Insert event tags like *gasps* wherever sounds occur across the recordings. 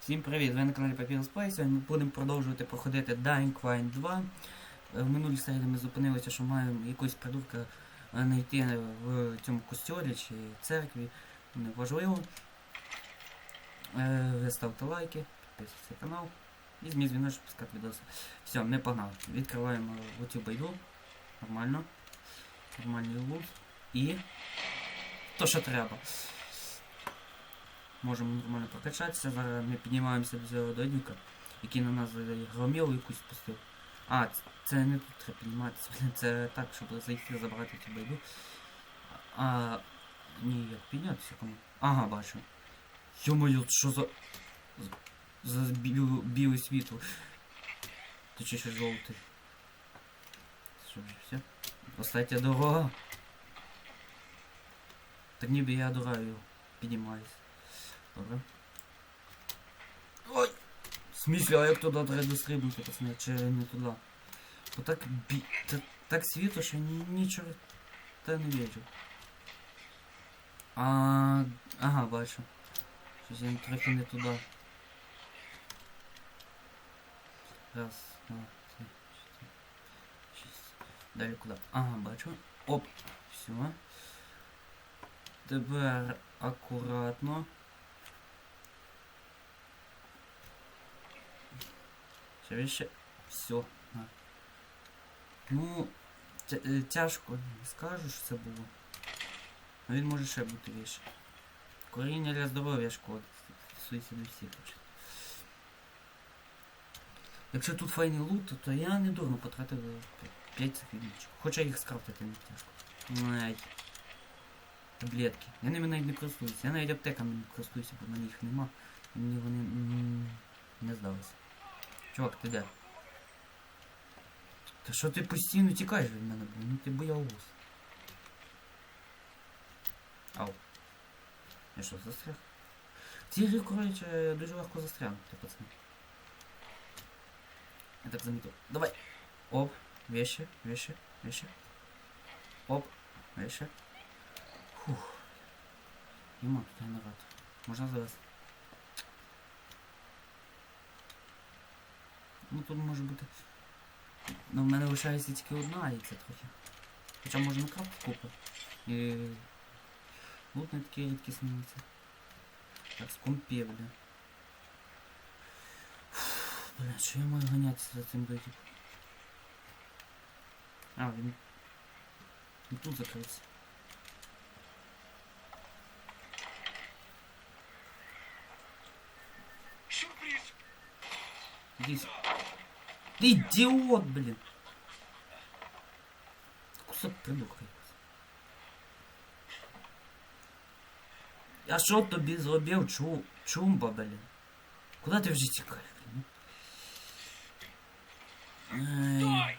Всім привіт! Ви на каналі Papyrus Play. Сьогодні ми будемо продовжувати проходити Dying Quine 2. Е, В минулій серії ми зупинилися, що маємо якусь придурка е, знайти в цьому костьолі чи церкві. Неважливо. Е, Ви ставте лайки, підписуйтесь на канал і змій дзвіночок пускати відоси. Все, ми погнали. Відкриваємо оцю байду. Нормально. Нормальний лут. І то, що треба. Можемо нормально прокачатися. Зараз ми піднімаємося до цього додюка, який на нас громілу якусь спустив. А, це не тут треба підніматися, *laughs* це так, щоб зайти забрати цю байду. А. Ні, як піднятися кому? Ага, бачу. Йо-моє, що за. За біле, біле світло. Ти чи ще жовтий. Що вже все? Остатня дорога. Так ніби я дораю його. Піднімаюсь. Добре. Ой! В смысле, а як туди треба дострибнути, пацани, чи не туди? Бо так бі... та- так світло, що ні, нічого та не бачу. А, ага, бачу. Щось я трохи не туди. Раз, два, три, чотири, шість. Далі куди? Ага, бачу. Оп, все. Тепер акуратно. Ще. Все. Ну, е, тяжко скажу, що це було. Ну він може ще бути вище. Коріння для здоров'я шкода. Стосується до всіх. Якщо тут файний лут, то я не дурно потратив 5 секундочок. Хоча їх скрафтити не тяжко. Навіть. Таблетки. Я ними навіть не користуюся. Я навіть аптеками не користуюся, бо на них нема. Мені вони не здалися. Чувак, ти де? Та що ти постійно тікаєш від мене, блін? Ну ти боягуз. Ау. Я що, застряг? В цій грі, коротше, дуже легко застрягнути, пацани. Я так замітив. Давай. Оп, вещи, вещи, вещи. Оп, вещи. Фух. Нема тут генератор. Можна завести. Ну тут може бути. Ну в мене лишається тільки одна і це трохи. Хоча можна крафт купити. І... Лут не такий рідкісний це. Так, скомпір, бля. Фух, Бля, що я маю ганятися за цим дойдем? А, він... Він тут закрився. Сюрприз! Иди с- Ты идиот, блин! Кусок придурка. Я що тобі зробив, чу... чумба, блін? Куда ти вже тікаєш, блін? Ай. Стой!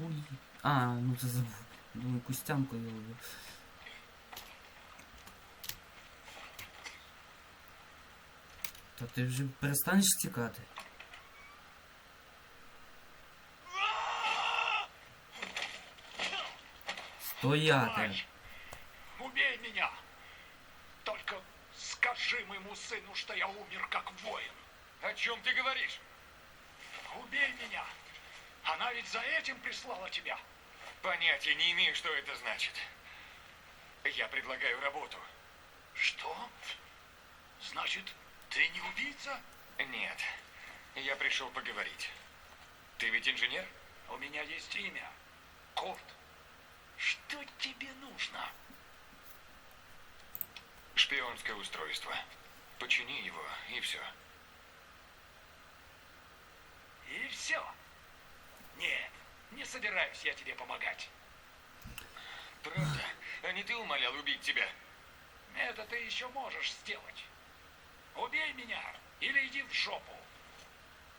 Ой. А, ну це забув. Думаю, кустянку я ловлю. Та ти вже перестанеш тікати. Стояти. Убей меня! Только скажи моему сыну, что я умер как воин. О чем ты говоришь? Убей меня! Она ведь за этим прислала тебя. Понятия не имею, что это значит. Я предлагаю работу. Что? Значит, ты не убийца? Нет. Я пришел поговорить. Ты ведь инженер? У меня есть имя. Курт. Что тебе нужно? Шпионское устройство. Почини его, и все. И все. Нет, не собираюсь я тебе помогать. Правда? А не ты умолял убить тебя? Это ты еще можешь сделать. Убей меня или иди в жопу.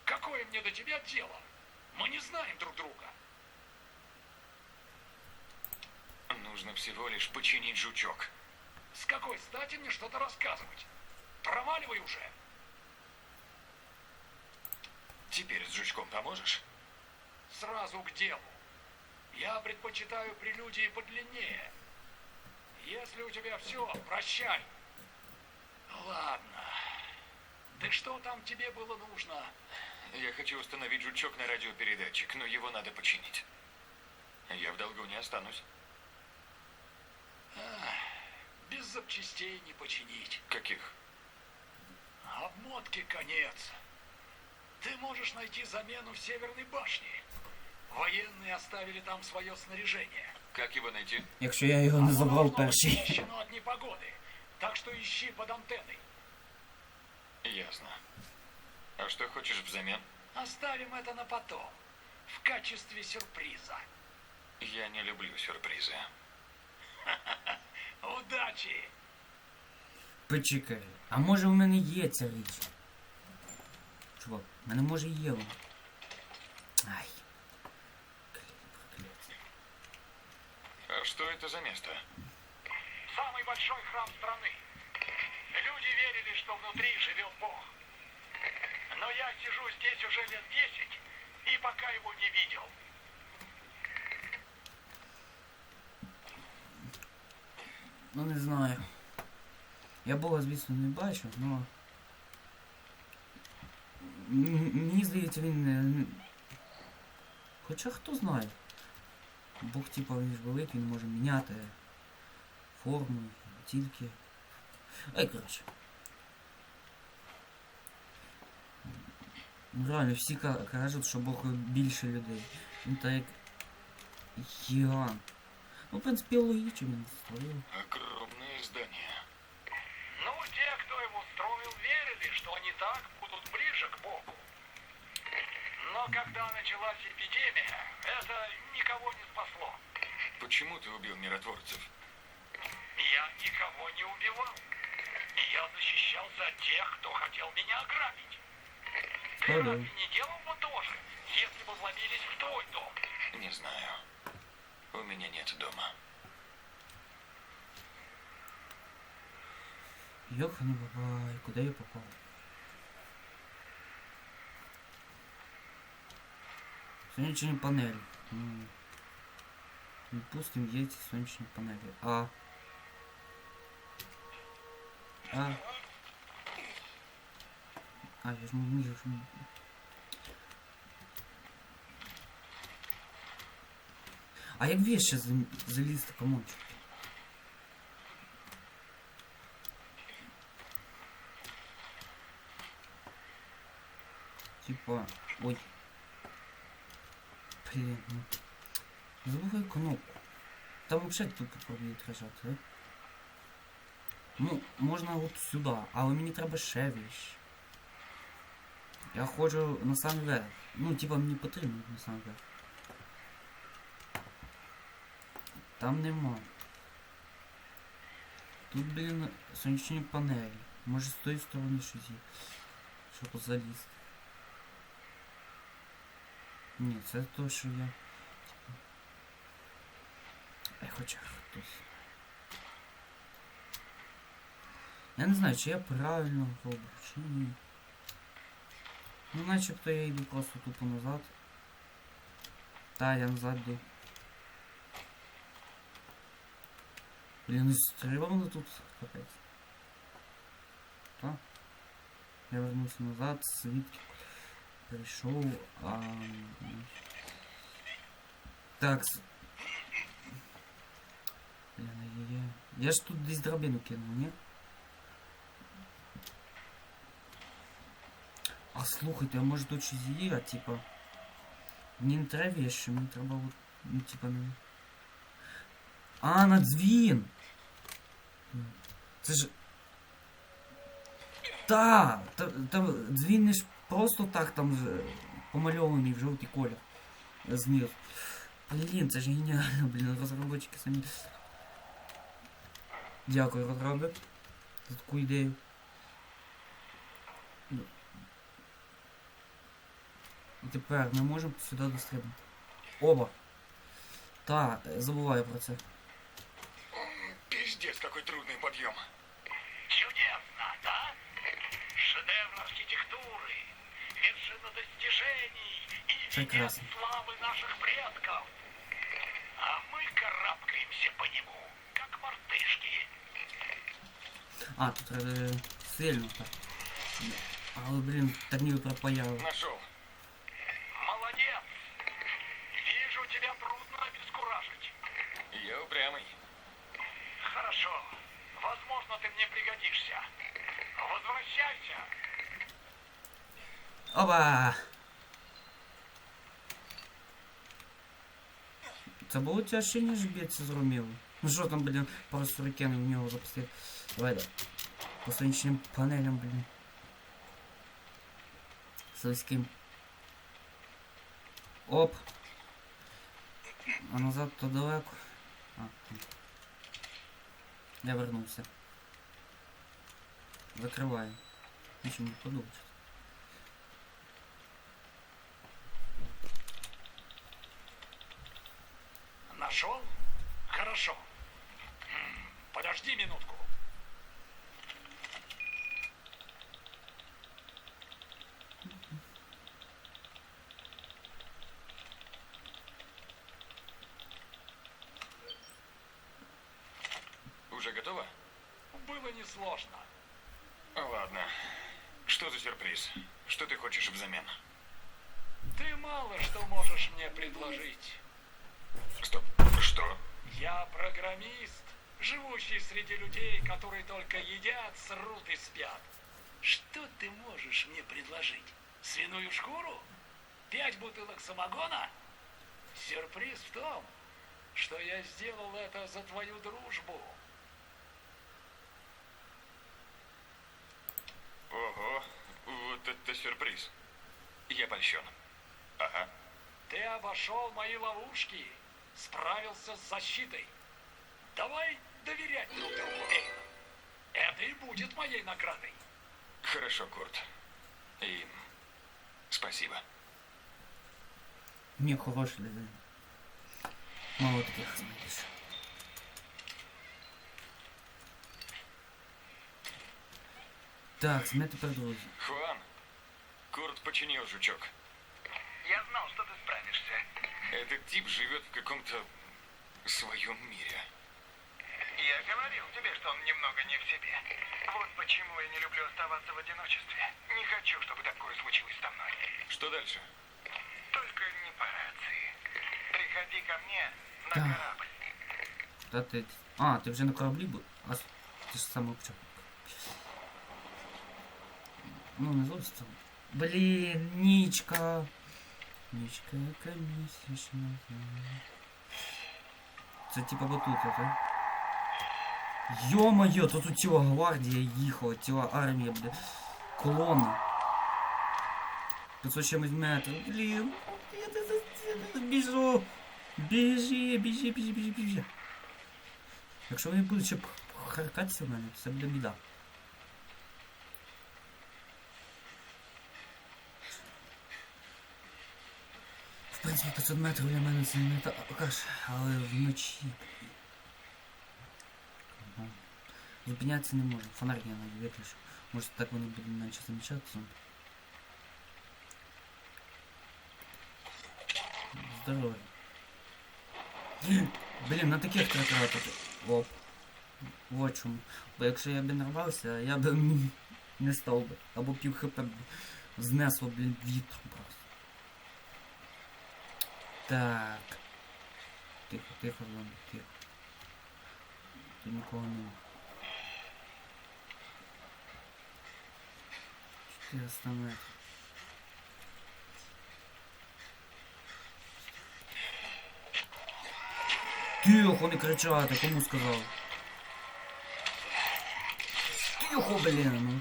Какое мне до тебя дело? Мы не знаем друг друга. Нужно всего лишь починить жучок. С какой стати мне что-то рассказывать? Проваливай уже. Теперь с жучком поможешь? Сразу к делу. Я предпочитаю прелюдии подлиннее. Если у тебя все, прощай. Ладно. Так что там тебе было нужно? Я хочу установить жучок на радиопередатчик, но его надо починить. Я в долгу не останусь. Без запчастей не починить. Каких? Обмотки конец. Ты можешь найти замену в Северной башне. Военные оставили там свое снаряжение. Как его найти? Якщо я його не забрав перший. защищено от непогоды. Так что ищи под антенной. Ясно. А что хочешь взамен? Оставим это на потом. В качестве сюрприза. Я не люблю сюрпризы. *laughs* Удачи! Почекай. А може в мене є ця річ? Чувак, в мене може є вона. Его не видел. Ну не знаю. Я Бога, звісно, не бачив, но. Мені здається, він не. Хоча хто знає. Бог, типа, він ж великий, він може міняти форму, тільки. Ай, коротше. Ну реально, всі ка- кажуть, що Бог більше людей. Він так як гігант. Ну, в принципі, логічно він створив. Огромное здание. Ну, те, кто его строил, верили, что они так будут ближе к Богу. Но когда началась эпидемия, это никого не спасло. Почему ты убил миротворцев? Я никого не убивал. Я защищался от тех, кто хотел меня ограбить. Ну да. не делал бы тоже, если бы вломились в твой дом? Не знаю. У меня нет дома. Ёханый бабай, куда я попал? Солнечные панели. М. Допустим, есть солнечные панели. А. А. А, я же не вижу. что- А як вещи заліз кому? Типа, ой. Блин, ну. Забувай кнопку. Там вообще тупо пробують рожати, да? Ну, можна от сюди, але мені треба ще віщ. Я ходжу на сам верх. Ну, типа мені потрібно на сам верх. Там нема. Тут, блін, сонячні панелі. Може з тої сторони щось є. Щоб залізти. Ні, це то, що я. Типу... Ай, хоча хтось. Я не знаю, чи я правильно роблю, чи ні. Ну, начебто я йду просто тупо назад. Та, я назад йду. Блін, ну стрибано тут капець. Та. Я вернувся назад, звідки прийшов. А... м, Так. с- Блін, ай-яй-яй. Я ж тут десь драбину кинув, ні? слухайте, а може тут щось є, а типа. Мені не треба вещи, мені треба от, ну типа не. А, на дзвін! Це ж. Та! та- Там дзвін не ж просто так там ж помальований в жовтий колір. Знизу. Блін, це ж геніально, блін, розробники самі. Дякую, розроби. За таку ідею. І тепер ми можемо сюди дострибнути. Оба. Та, е, забуваю про це. Пиздец, какой трудный подъем. Чудесно, да? Шедевр архитектуры, вершина достижений и венец Прекрасно. славы наших предков. А мы карабкаемся по нему, как мартышки. А, тут е, сильно так. Але, блін, так ніби пропаяли. Нашел. Це було тяжче, ніж б'ється з Ромілом. Ну що там, блін, пару сюрикенів в нього запустив. Давай, да. По сонячним панелям, блін. Слизьким. Оп. А назад то далеко. А, там. Я вернувся. Закриваю. Нічого не подобається. Подожди минутку. Уже готово? Было несложно. Ладно. Что за сюрприз? Что ты хочешь взамен? Ты мало что можешь мне предложить. Стоп. Что? Я программист, живущий среди людей, которые только едят, срут и спят. Что ты можешь мне предложить? Свиную шкуру? Пять бутылок самогона? Сюрприз в том, что я сделал это за твою дружбу. Ого. Вот это сюрприз. Я польщен. Ага. Ты обошел мои ловушки, справился с защитой. Давай доверять друг другу. Это и будет моей наградой. Хорошо, Курт. И спасибо. Мне хороший людина. Мало таких знаєш. Так, тепер друзі. Хуан, Курт починил жучок. Я знал, что ты справишься. Этот тип живет в каком-то своем мире. Я говорил тебе, что он немного не в себе. Вот почему я не люблю оставаться в одиночестве. Не хочу, чтобы такое случилось со мной. Что дальше? Только не по рации. Приходи ко мне на Да. корабль. Та ти... А, ти вже на кораблі був? А с- ти ж саме почав. Ну, не зовсім. Блін, нічка. Нічка, яка місячна. Це типа батута, так? Йо-моє, тут ціла гвардія їхала, ціла армія, бля. Колона. 500 чимось метрів. Блін, біжу. Біжи, біжи, біжи, біжи, біжи. Якщо вони будуть ще харкатися в мене, це буде біда. В принципі, 500 метрів для мене це не так, але вночі. Ага. Зупинятися не можу. Фонарик я навіть виключу. Може так вони будуть менше замічатися. Здоровий. *gasps* Блін, на таких треба тратити. Оп. Вот чому. Бо якщо я б нарвався, я б м, не став би. Або пів хп б знесло, блін, вітром просто. Так. Тихо, тихо, зомбі, тихо. Тут нікого нема. 400 метрів. Тихо, не кричати, кому сказав? Тихо, блін, ну.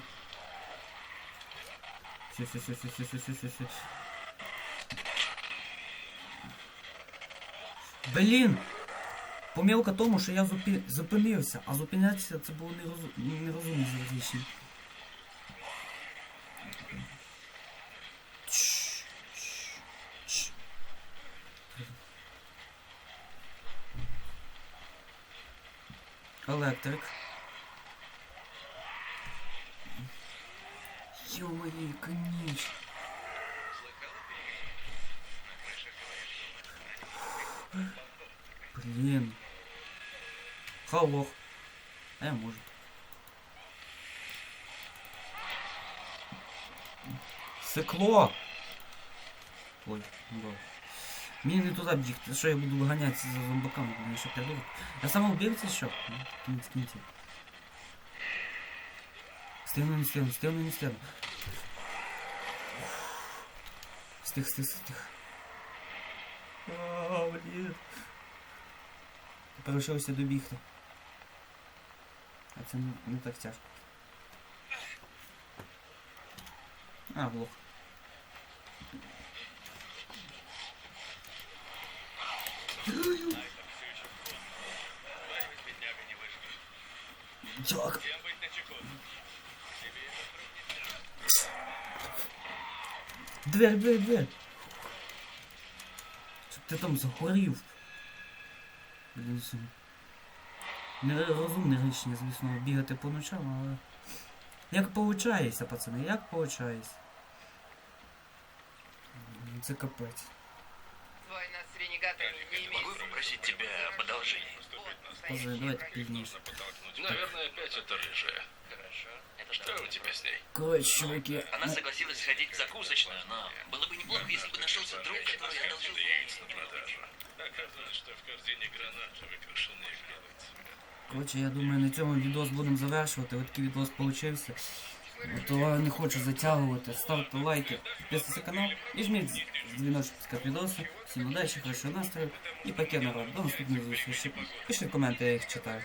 Все, все, все, все, все, все, все, все, все. Блін! Помилка тому, що я зупи... зупинився, а зупинятися це було нерозу... нерозумно фізично. електрик. Йо-моє, ніч. Блін. Халох. А я можу. Стекло! Ой, ну Мені не туди бігти, що я буду виганятися за зомбаками, мені що придурок. Я самоубивця що? Ну, Кінець кінців. Стигну, не стигну, стигну, не стигну. Стих, стих, стих. А, блін. Тепер лишилося добігти. А це не, не так тяжко. А, блок. Як? Дверь, дверь, дверь. Щоб ти там захворів. Блін, це Нерозумне рішення, звісно, бігати по ночам, але... Як получається, пацани, як получається. Це капець. Война с. Могу попросить тебя об одолжении? Позже, давайте пізніше. Наверное, опять это рыжая. Хорошо. Это что у тебя с ней? Коротше, чуваки. Она ну, согласилась сходить в закусочную, но было бы неплохо, если бы нашелся друг, который одолжил бы яиц на продажу. Оказалось, что в корзине гранаты выкрашенные белые Коротше, я думаю, на цьому відос будемо завершувати. Ось такий відос получився. То не хочу затягувати. Ставте лайки, підписуйтесь на канал і жміть дзвіночок під відоси. Всім удачі, хорошого настрою і паке народ. До наступних зустрічей. Пишіть коменти, я їх читаю.